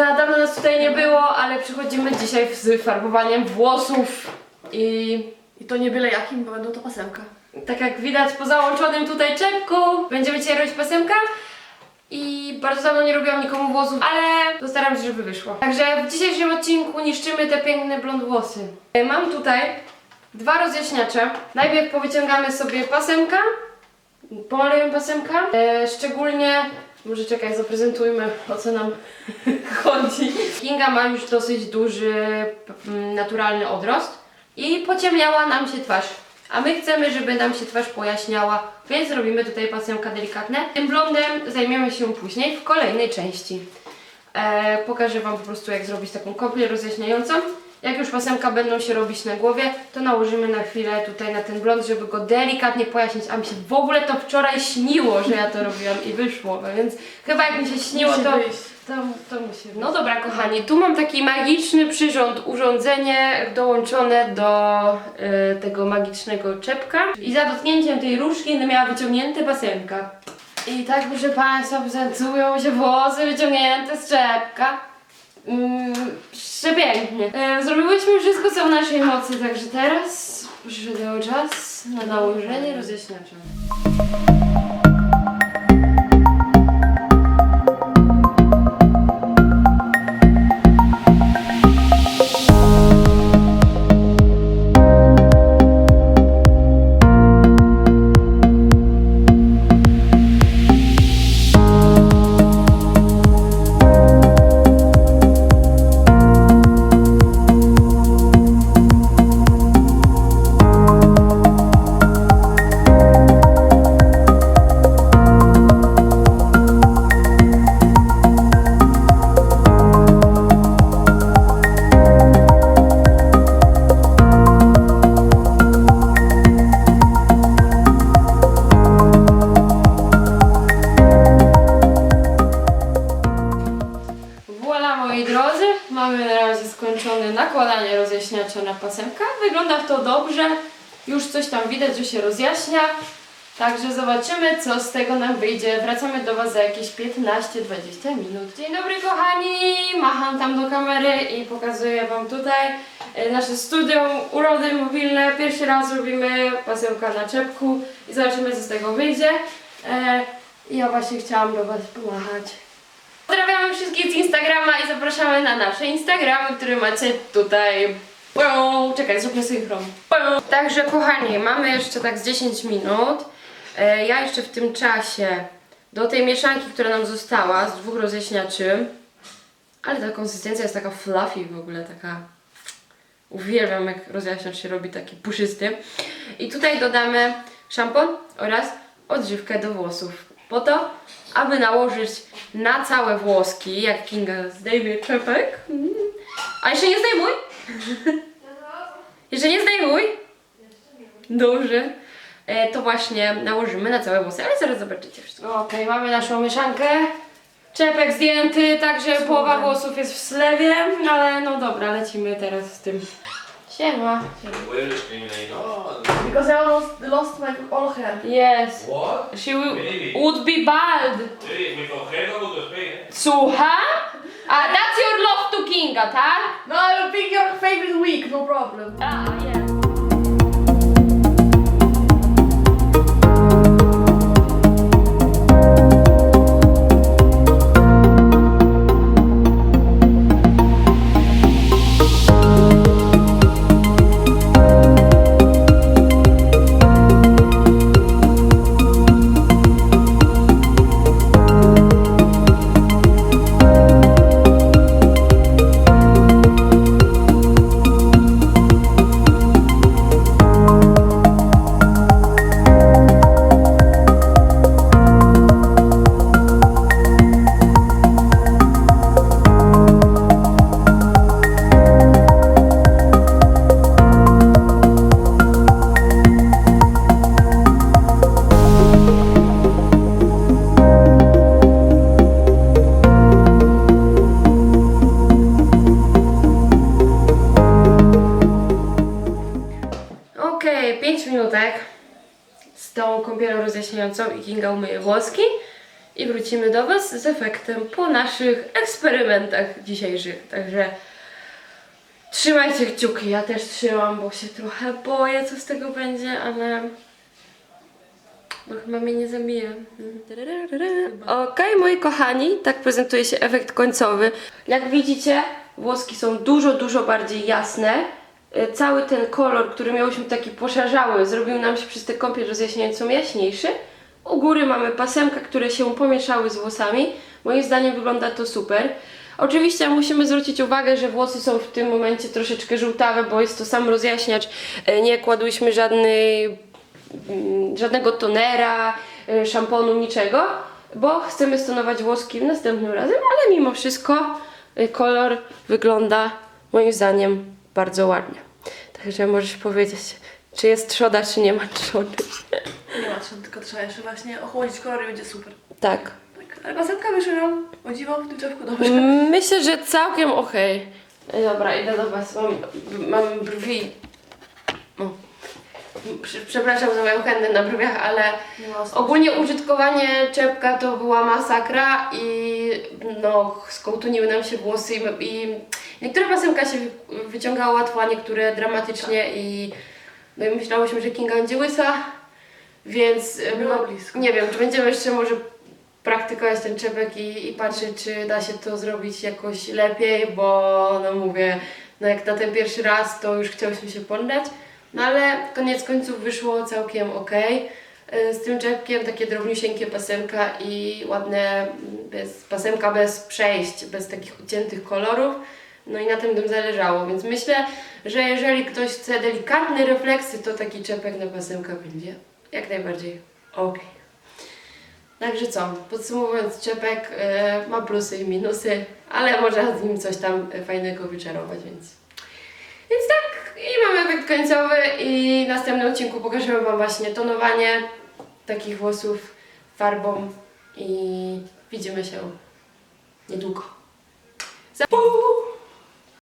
Kinga, dawno nas tutaj nie było, ale przychodzimy dzisiaj z farbowaniem włosów i I to nie byle jakim, bo będą to pasemka. tak jak widać po załączonym tutaj czepku, będziemy dzisiaj robić pasemka. I bardzo dawno nie robiłam nikomu włosów, ale postaram się, żeby wyszło. Także w dzisiejszym odcinku niszczymy te piękne blond włosy. E, Mam tutaj dwa rozjaśniacze. Najpierw powyciągamy sobie pasemka, pomalujemy pasemka. E, szczególnie, może czekaj, zaprezentujmy o co nam chodzi. Kinga ma już dosyć duży, mm, naturalny odrost i pociemniała nam się twarz. A my chcemy, żeby nam się twarz pojaśniała, więc robimy tutaj pasemka delikatne. Tym blondem zajmiemy się później w kolejnej części. E, pokażę Wam po prostu jak zrobić taką kąpiel rozjaśniającą. Jak już pasemka będą się robić na głowie, to nałożymy na chwilę tutaj na ten blond, żeby go delikatnie pojaśnić. A mi się w ogóle to wczoraj śniło, że ja to robiłam i wyszło, więc chyba jak mi się śniło, to, to, to musi. No dobra, kochani, tu mam taki magiczny przyrząd, urządzenie dołączone do y, tego magicznego czepka. I za dotknięciem tej różdżki będę miała wyciągnięte pasemka. I tak, proszę Państwa, prezentują się włosy wyciągnięte z czepka. Mm, przepięknie. E, zrobiłyśmy wszystko, co w naszej mocy, także teraz przyszedł czas na nałożenie rozjaśniacza. Moi drodzy, mamy na razie skończone nakładanie rozjaśniacza na pasemka. Wygląda to dobrze, już coś tam widać, że się rozjaśnia. Także zobaczymy, co z tego nam wyjdzie. Wracamy do Was za jakieś 15-20 minut. Dzień dobry kochani, macham tam do kamery i pokazuję Wam tutaj e, nasze studio urody mobilne. Pierwszy raz robimy pasemka na czepku i zobaczymy, co z tego wyjdzie. E, ja właśnie chciałam do Was pomachać. Pozdrawiamy wszystkich z Instagrama i zapraszamy na nasze Instagramy, które macie tutaj. Pum. Czekaj, zróbmy synchron. Pum. Także kochani, mamy jeszcze tak z 10 minut. E, ja jeszcze w tym czasie do tej mieszanki, która nam została z dwóch rozjaśniaczy, ale ta konsystencja jest taka fluffy w ogóle, taka Uwielbiam jak rozjaśniacz się robi taki puszysty. I tutaj dodamy szampon oraz odżywkę do włosów. Po to, aby nałożyć na całe włoski, jak Kinga zdejmie czepek. A jeszcze nie zdejmuj! Jeszcze nie zdejmuj! Dobrze. E, to właśnie nałożymy na całe włosy, ale zaraz zobaczycie wszystko. Okej, mamy naszą mieszankę. Czepek zdjęty, także połowa włosów jest w slewie, ale no dobra, lecimy teraz z tym. Siema. Where is? Because I almost lost my all. Yes. What? She will, Maybe. would be bald. Hey, mi cogerlo con tu espejo. Słucham? A that's your love to Kinga, tak? No, I will pick your favorite week, no problem. A, yeah. Z tą kąpielą rozjaśniającą i Kinga umyje włoski. i wrócimy do Was z efektem po naszych eksperymentach dzisiejszych. Także trzymajcie kciuki, ja też trzymam, bo się trochę boję, co z tego będzie, ale bo chyba mnie nie zabije. Okej, moi kochani, tak prezentuje się efekt końcowy. Jak widzicie, włoski są dużo, dużo bardziej jasne. Y, Cały ten kolor, który miałyśmy taki poszarzały, zrobił nam się przez tę kąpiel rozjaśniającą jaśniejszy. U góry mamy pasemka, które się pomieszały z włosami. Moim zdaniem wygląda to super. Oczywiście musimy zwrócić uwagę, że włosy są w tym momencie troszeczkę żółtawe, bo jest to sam rozjaśniacz. Y, Nie kładłyśmy żadnej mm, żadnego tonera, y, szamponu, niczego, bo chcemy stonować włoski następnym razem, ale mimo wszystko kolor wygląda moim zdaniem bardzo ładnie. Także możesz powiedzieć, czy jest trzoda, czy nie ma trzody. Nie ma trzeba, tylko trzeba jeszcze właśnie ochłodzić kolor i będzie super. Tak. Tak. Ale pasemka wyszła nam, o dziwo, w tym czepku dobrze. Myślę, że całkiem okej. Ej, Dobra, idę do Was. Mam, mam brwi. O. Prze- Przepraszam za moją chętę na brwiach, ale Nie ma osób. Ogólnie użytkowanie czepka to była masakra i no, skołtuniły nam się włosy i, i niektóre pasemka się wy- wyciągało łatwo, a niektóre dramatycznie i no i myślałyśmy, że Kinga będzie łysa, więc Było no, blisko. nie wiem, czy będziemy jeszcze może praktykować ten czepek i, i patrzeć, czy da się to zrobić jakoś lepiej, bo no mówię, no jak na ten pierwszy raz, to już chciałyśmy się poddać, no ale koniec końców wyszło całkiem ok. Z tym czepkiem takie drobniusieńkie pasemka i ładne bez, pasemka bez przejść, bez takich uciętych kolorów. No i na tym tym zależało, więc myślę, że jeżeli ktoś chce delikatne refleksy, to taki czepek na pasemka będzie jak najbardziej ok. Także co, podsumowując, czepek e, ma plusy i minusy, ale można z nim coś tam fajnego wyczarować, więc. Więc tak, i mamy efekt końcowy i w następnym odcinku pokażemy Wam właśnie tonowanie takich włosów farbą i widzimy się niedługo. Za...